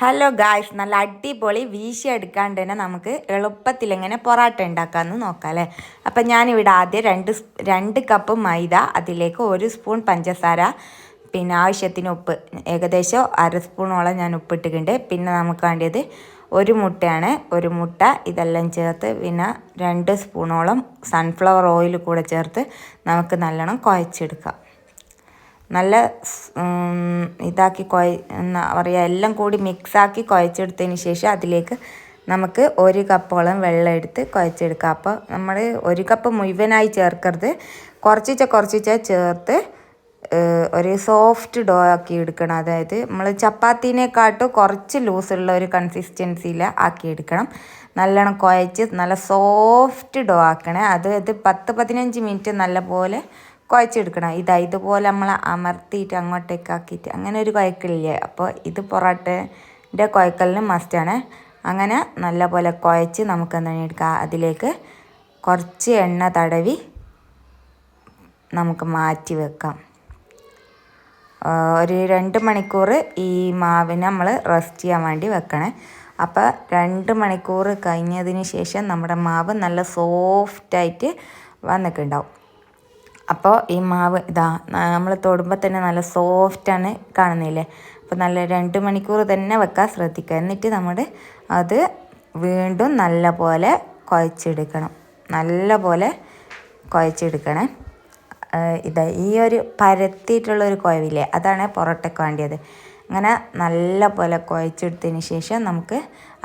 Hello guys നല്ല അടിപൊളി വീശി എടുക്കാണ്ട് തന്നെ നമുക്ക് എളുപ്പത്തിൽ എങ്ങനെ പൊറാട്ട ഉണ്ടാക്കാമെന്ന് നോക്കാം അല്ലേ? അപ്പം ഞാനിവിടെ ആദ്യം രണ്ട് രണ്ട് കപ്പ് മൈദ അതിലേക്ക് ഒരു സ്പൂൺ പഞ്ചസാര പിന്നെ ആവശ്യത്തിന് ഉപ്പ്. ഏകദേശം അര സ്പൂണോളം ഞാൻ ഉപ്പിട്ടിട്ടുണ്ട്. പിന്നെ നമുക്ക് വേണ്ടിയത് ഒരു മുട്ടയാണ്. ഒരു മുട്ട ഇതെല്ലാം ചേർത്ത് പിന്നെ രണ്ട് സ്പൂണോളം സൺഫ്ലവർ ഓയിൽ കൂടെ ചേർത്ത് നമുക്ക് നല്ലോണം കുഴച്ചെടുക്കാം. നല്ല ഇതാക്കി കുഴ എന്താ പറയുക എല്ലാം കൂടി മിക്സാക്കി കുഴച്ചെടുത്തതിന് ശേഷം അതിലേക്ക് നമുക്ക് ഒരു കപ്പോളം വെള്ളം എടുത്ത് കുഴച്ചെടുക്കുക അപ്പോൾ നമ്മൾ ഒരു കപ്പ് മുഴുവനായി ചേർക്കരുത്. കുറച്ചിച്ച കുറച്ചിച്ച ചേർത്ത് ഒരു സോഫ്റ്റ് ഡോ ആക്കി എടുക്കണം. അതായത് നമ്മൾ ചപ്പാത്തിനെക്കാട്ടും കുറച്ച് ലൂസുള്ള ഒരു കൺസിസ്റ്റൻസിയിൽ ആക്കി എടുക്കണം. നല്ലോണം കുഴച്ച് നല്ല സോഫ്റ്റ് ഡോ ആക്കണേ. അത് ഇത് പത്ത് പതിനഞ്ച് മിനിറ്റ് നല്ലപോലെ കുഴച്ചെടുക്കണം. ഇതാ ഇതുപോലെ നമ്മൾ അമർത്തിയിട്ട് അങ്ങോട്ടേക്ക് ആക്കിയിട്ട് അങ്ങനെ ഒരു കുഴക്കലില്ലേ അപ്പോൾ ഇത് പൊറോട്ടന്റെ കുഴക്കലിന് മസ്റ്റാണ് അങ്ങനെ നല്ലപോലെ കുഴച്ച് നമുക്ക് എന്താണ് എടുക്കാം? അതിലേക്ക് കുറച്ച് എണ്ണ തടവി നമുക്ക് മാറ്റി വെക്കാം. ഒരു രണ്ട് മണിക്കൂർ ഈ മാവിനെ നമ്മൾ റെസ്റ്റ് ചെയ്യാൻ വേണ്ടി വെക്കണേ. അപ്പോൾ രണ്ട് മണിക്കൂർ കഴിഞ്ഞതിന് ശേഷം നമ്മുടെ മാവ് നല്ല സോഫ്റ്റായിട്ട് വന്നിട്ടുണ്ടാവും. അപ്പോൾ ഈ മാവ് ഇതാ നമ്മൾ തൊടുമ്പോൾ തന്നെ നല്ല സോഫ്റ്റാണ് കാണുന്നില്ലേ അപ്പോൾ നല്ല രണ്ട് മണിക്കൂർ തന്നെ വെക്കാൻ ശ്രദ്ധിക്കുക എന്നിട്ട് നമ്മൾ അത് വീണ്ടും നല്ല പോലെ കുഴച്ചെടുക്കണം. നല്ല പോലെ കുഴച്ചെടുക്കണേ ഇതാ ഈ ഒരു പരത്തിയിട്ടുള്ളൊരു കുഴവില്ലേ അതാണ് പൊറോട്ടയ്ക്ക് വേണ്ടിയത്. അങ്ങനെ നല്ല പോലെ കുഴച്ചെടുത്തതിന് ശേഷം നമുക്ക്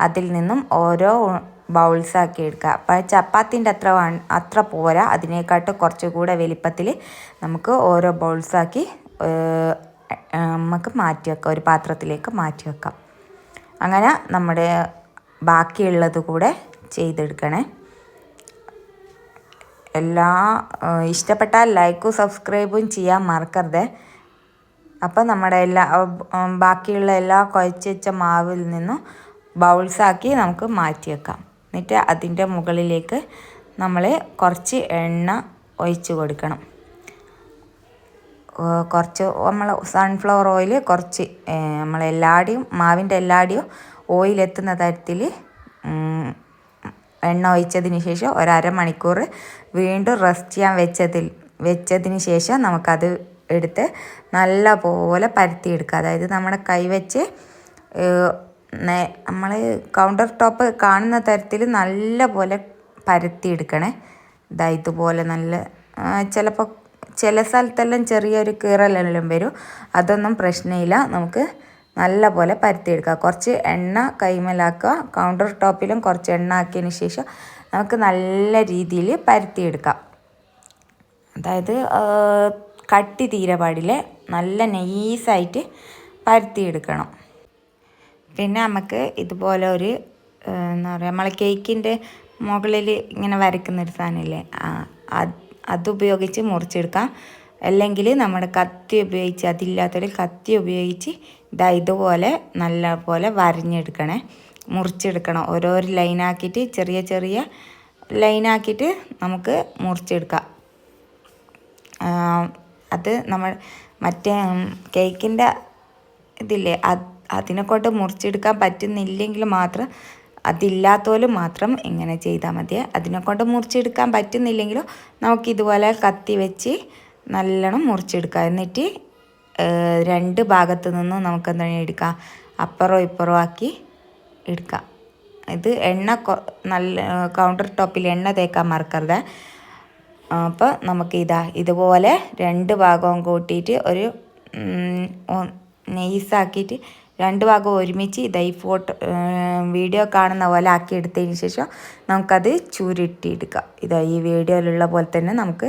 അതിൽ നിന്നും ഓരോ ബൗൾസ് ആക്കി എടുക്കുക. അപ്പോൾ ചപ്പാത്തിന്റെ അത്ര അത്ര പോരാ. അതിനേക്കാട്ടും കുറച്ചുകൂടെ വലിപ്പത്തിൽ നമുക്ക് ഓരോ ബൗൾസാക്കി നമുക്ക് മാറ്റി വെക്കാം. ഒരു പാത്രത്തിലേക്ക് മാറ്റി വെക്കാം. അങ്ങനെ നമ്മുടെ ബാക്കിയുള്ളത് കൂടെ ചെയ്തെടുക്കണേ. എല്ലാ ഇഷ്ടപ്പെട്ടാൽ ലൈക്കും സബ്സ്ക്രൈബും ചെയ്യാൻ മറക്കരുത്. അപ്പം നമ്മുടെ എല്ലാ ബാക്കിയുള്ള എല്ലാ കുഴച്ച് വെച്ച മാവിൽ നിന്നും ബൗൾസാക്കി നമുക്ക് മാറ്റി വെക്കാം. എന്നിട്ട് അതിന്റെ മുകളിലേക്ക് നമ്മൾ കുറച്ച് എണ്ണ ഒഴിച്ച് കൊടുക്കണം. കുറച്ച് നമ്മൾ സൺഫ്ലവർ ഓയിൽ കുറച്ച് നമ്മളെല്ലാടിയും മാവിന്റെ എല്ലാടിയും ഓയിൽ എത്തുന്ന തരത്തിൽ എണ്ണ ഒഴിച്ചതിന് ശേഷം ഒരമണിക്കൂർ വീണ്ടും റെസ്റ്റ് ചെയ്യാൻ വെച്ചതിൽ വെച്ചതിന് ശേഷം നമുക്കത് എടുത്ത് നല്ല പോലെ പരത്തിയെടുക്കുക. അതായത് നമ്മുടെ കൈ വെച്ച് നമ്മൾ കൗണ്ടർ ടോപ്പ് കാണുന്ന തരത്തിൽ നല്ല പോലെ പരത്തിയെടുക്കണേ. ഇതാ ഇതുപോലെ നല്ല ചിലപ്പോൾ ചില സ്ഥലത്തെല്ലാം ചെറിയൊരു കീറലെല്ലാം വരും. അതൊന്നും പ്രശ്നമില്ല നമുക്ക് നല്ല പോലെ പരത്തിയെടുക്കുക കുറച്ച് എണ്ണ കൈമലാക്കുക. കൗണ്ടർ ടോപ്പിലും കുറച്ച് എണ്ണ ആക്കിയതിന് ശേഷം നമുക്ക് നല്ല രീതിയിൽ പരത്തിയെടുക്കാം. അതായത് കട്ടി തീരെ പാടില്ല. നല്ല നൈസായിട്ട് പരത്തിയെടുക്കണം. പിന്നെ നമുക്ക് ഇതുപോലെ ഒരു എന്താ പറയുക നമ്മളെ കേക്കിന്റെ മുകളിൽ ഇങ്ങനെ വരയ്ക്കുന്ന ഒരു സാധനമില്ലേ അത് അതുപയോഗിച്ച് മുറിച്ചെടുക്കാം. അല്ലെങ്കിൽ നമ്മുടെ കത്തി ഉപയോഗിച്ച് അതില്ലാത്തൊരു കത്തി ഉപയോഗിച്ച് ഇതാ ഇതുപോലെ നല്ല പോലെ വരഞ്ഞെടുക്കണേ. മുറിച്ചെടുക്കണം. ഓരോരോ ലൈനാക്കിയിട്ട് ചെറിയ ചെറിയ ലൈനാക്കിയിട്ട് നമുക്ക് മുറിച്ചെടുക്കാം. അത് നമ്മൾ മറ്റേ കേക്കിന്റെ ഇതില്ലേ അത് അതിനെക്കൊണ്ട് മുറിച്ചെടുക്കാൻ പറ്റുന്നില്ലെങ്കിൽ മാത്രം അതില്ലാത്തോലും മാത്രം ഇങ്ങനെ ചെയ്താൽ മതി അതിനെക്കൊണ്ട് മുറിച്ചെടുക്കാൻ പറ്റുന്നില്ലെങ്കിലും നമുക്ക് ഇതുപോലെ കത്തി വെച്ച് നല്ലോണം മുറിച്ചെടുക്കാം. എന്നിട്ട് രണ്ട് ഭാഗത്തു നിന്നും നമുക്ക് എന്താണ് എടുക്കാം. അപ്പുറോ ഇപ്പുറോ ആക്കി എടുക്കാം. ഇത് എണ്ണ നല്ല കൗണ്ടർ ടോപ്പിൽ എണ്ണ തേക്കാൻ മറക്കരുത്. അപ്പോൾ നമുക്ക് ഇതാ ഇതുപോലെ രണ്ട് ഭാഗവും കൂട്ടിയിട്ട് ഒരു നെയ്സാക്കിയിട്ട് രണ്ട് ഭാഗവും ഒരുമിച്ച് ഇതായി ഫോട്ടോ വീഡിയോ കാണുന്ന പോലെ ആക്കി എടുത്തതിന് ശേഷം നമുക്കത് ചുരുട്ടിയെടുക്കാം. ഇതാ ഈ വീഡിയോയിലുള്ള പോലെ തന്നെ നമുക്ക്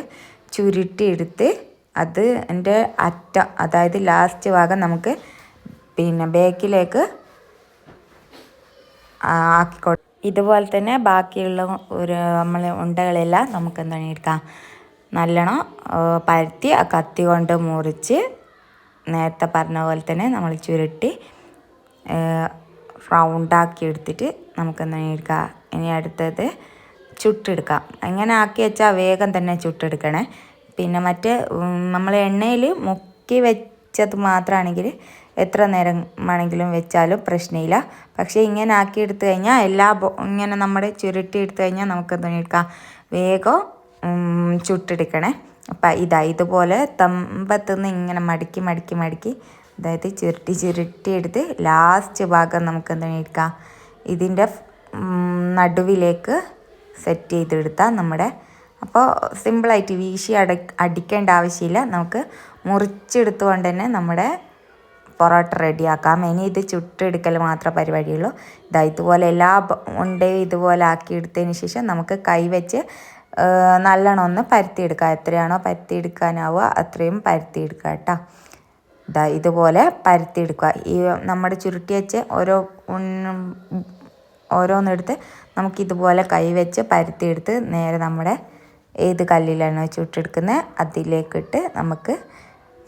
ചുരുട്ടിയെടുത്ത് അത് എന്റെ അറ്റം അതായത് ലാസ്റ്റ് ഭാഗം നമുക്ക് പിന്നെ ബേക്കിലേക്ക് ആക്കിക്കോ ഇതുപോലെ തന്നെ ബാക്കിയുള്ള ഒരു നമ്മൾ ഉണ്ടകളെല്ലാം നമുക്ക് എന്താണ് എടുക്കാം. നല്ലോണം പരത്തി കത്തി കൊണ്ട് മുറിച്ച് നേരത്തെ പറഞ്ഞ പോലെ തന്നെ നമ്മൾ ചുരുട്ടി റൗണ്ടാക്കി എടുത്തിട്ട് നമുക്ക് എന്താ എടുക്കാം? ഇനി അടുത്തത് ചുട്ടെടുക്കാം. അങ്ങനെ ആക്കി വെച്ചാൽ വേഗം തന്നെ ചുട്ടെടുക്കണേ. പിന്നെ മറ്റേ നമ്മൾ എണ്ണയിൽ മുക്കി വെച്ചത് മാത്രമാണെങ്കിൽ എത്ര നേരം വേണമെങ്കിലും വെച്ചാലും പ്രശ്നമില്ല പക്ഷേ ഇങ്ങനെ ആക്കി എടുത്തു കഴിഞ്ഞാൽ എല്ലാ ഇങ്ങനെ നമ്മുടെ ചുരുട്ടി എടുത്തു കഴിഞ്ഞാൽ നമുക്ക് എടുക്കാം? വേഗം ചുട്ടെടുക്കണേ. അപ്പം ഇതാ ഇതുപോലെ തമ്പത്തുനിന്ന് ഇങ്ങനെ മടക്കി മടക്കി മടക്കി അതായത് ചുരുട്ടി ചുരുട്ടി എടുത്ത് ലാസ്റ്റ് ഭാഗം നമുക്ക് എന്താണ് എടുക്കാം? ഇതിന്റെ നടുവിലേക്ക് സെറ്റ് ചെയ്തെടുത്താൽ നമ്മുടെ അപ്പോൾ സിമ്പിളായിട്ട് വീശി അട അടിക്കേണ്ട ആവശ്യമില്ല. നമുക്ക് മുറിച്ചെടുത്തുകൊണ്ട് തന്നെ നമ്മുടെ പൊറോട്ട റെഡിയാക്കാം ഇനി ഇത് ചുട്ടെടുക്കൽ മാത്രം പരിപാടിയുള്ളൂ. ഇതാ ഇതുപോലെ എല്ലാ ഉണ്ടയും ഇതുപോലെ ആക്കി എടുത്തതിന് ശേഷം നമുക്ക് കൈവച്ച് നല്ലോണം ഒന്ന് പരത്തിയെടുക്കുക എത്രയാണോ പരത്തിയെടുക്കാനാവുക അത്രയും പരത്തിയെടുക്കുക കേട്ടോ. ഇതാ ഇതുപോലെ പരത്തിയെടുക്കുക. ഈ നമ്മുടെ ചുരുട്ടി വെച്ച് ഓരോ ഓരോന്നെടുത്ത് നമുക്കിതുപോലെ കൈ വെച്ച് പരത്തിയെടുത്ത് നേരെ നമ്മുടെ ഏത് കല്ലിലാണ് ചുട്ടെടുക്കുന്നത് അതിലേക്കിട്ട് നമുക്ക്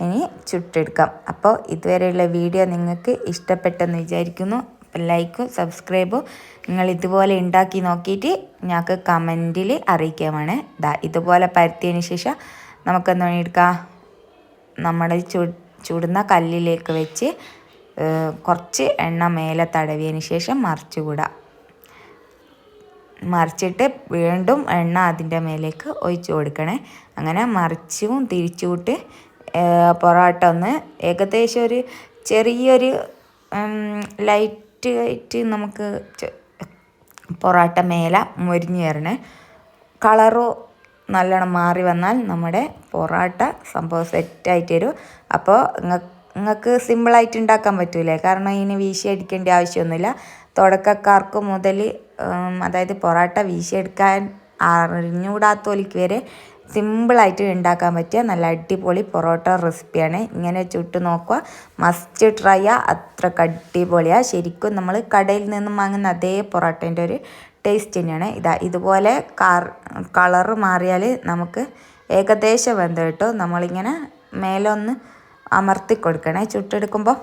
ഇനി ചുട്ടെടുക്കാം. അപ്പോൾ ഇതുവരെയുള്ള വീഡിയോ നിങ്ങൾക്ക് ഇഷ്ടപ്പെട്ടെന്ന് വിചാരിക്കുന്നു. ലൈക്കും സബ്സ്ക്രൈബും നിങ്ങൾ ഇതുപോലെ ഉണ്ടാക്കി നോക്കിയിട്ട് ഞങ്ങൾക്ക് കമന്റിൽ അറിയിക്കാമാണ്. ഇതാ ഇതുപോലെ പരത്തിയതിന് ശേഷം നമുക്ക് എന്താ എടുക്കാം നമ്മുടെ ചു ചുടുന്ന കല്ലിലേക്ക് വെച്ച് കുറച്ച് എണ്ണ മേലെ തടവിയതിന് ശേഷം മറിച്ചുകൂടാം മറിച്ചിട്ട് വീണ്ടും എണ്ണ അതിന്റെ മേലേക്ക് ഒഴിച്ചു കൊടുക്കണേ. അങ്ങനെ മറിച്ചും തിരിച്ചുവിട്ട് പൊറോട്ട ഒന്ന് ഏകദേശം ഒരു ചെറിയൊരു ലൈറ്റ് ആയിട്ട് നമുക്ക് പൊറോട്ട മേലെ മൊരിഞ്ഞ് വരണേ. കളറോ നല്ലോണം മാറി വന്നാൽ നമ്മുടെ പൊറോട്ട സംഭവം സെറ്റായിട്ട് വരും. അപ്പോൾ നിങ്ങൾക്ക് സിമ്പിളായിട്ട് ഉണ്ടാക്കാൻ പറ്റൂലേ? കാരണം ഇതിന് വീശി അടിക്കേണ്ട ആവശ്യമൊന്നുമില്ല. തുടക്കക്കാർക്ക് മുതൽ അതായത് പൊറോട്ട വീശിയെടുക്കാൻ അറിഞ്ഞുകൂടാത്തോലിക്ക് വരെ സിമ്പിളായിട്ട് ഉണ്ടാക്കാൻ പറ്റിയ നല്ല അടിപൊളി പൊറോട്ട റെസിപ്പിയാണ് ഇങ്ങനെ ചുട്ട് നോക്കുക. മസ്റ്റ് ട്രൈ അത്ര അടിപൊളിയാണ് ശരിക്കും നമ്മൾ കടയിൽ നിന്നും വാങ്ങുന്ന അതേ പൊറോട്ടേന്റെ ഒരു ടേസ്റ്റ് തന്നെയാണ്. ഇതാ ഇതുപോലെ കാർ കളറ് മാറിയാൽ നമുക്ക് ഏകദേശം വെന്ത് കിട്ടും. നമ്മളിങ്ങനെ മേലൊന്ന് അമർത്തി കൊടുക്കണേ. ചുട്ടെടുക്കുമ്പോൾ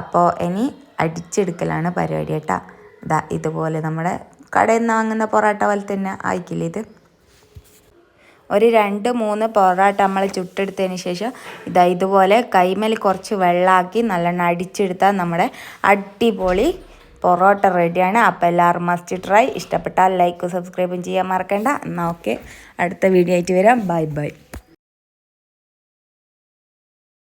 അപ്പോൾ ഇനി അടിച്ചെടുക്കലാണ് പരിപാടി കേട്ടോ. ഇതാ ഇതുപോലെ നമ്മുടെ കടയിൽ നിന്ന് വാങ്ങുന്ന പൊറോട്ട പോലെ തന്നെ ആയിക്കില്ല ഇത്? ഒരു രണ്ട് മൂന്ന് പൊറോട്ട നമ്മൾ ചുട്ടെടുത്തതിന് ശേഷം ഇതാ ഇതുപോലെ കൈമേൽ കുറച്ച് വെള്ളമാക്കി നല്ലെണ്ണം അടിച്ചെടുത്താൽ നമ്മുടെ അടിപൊളി പൊറോട്ട റെഡിയാണ്. അപ്പോൾ എല്ലാവരും മസ്റ്റ് ട്രൈ ഇഷ്ടപ്പെട്ടാൽ ലൈക്കും സബ്സ്ക്രൈബും ചെയ്യാൻ മറക്കണ്ട. എന്നാൽ ഓക്കെ അടുത്ത വീഡിയോ ആയിട്ട് വരാം. Bye bye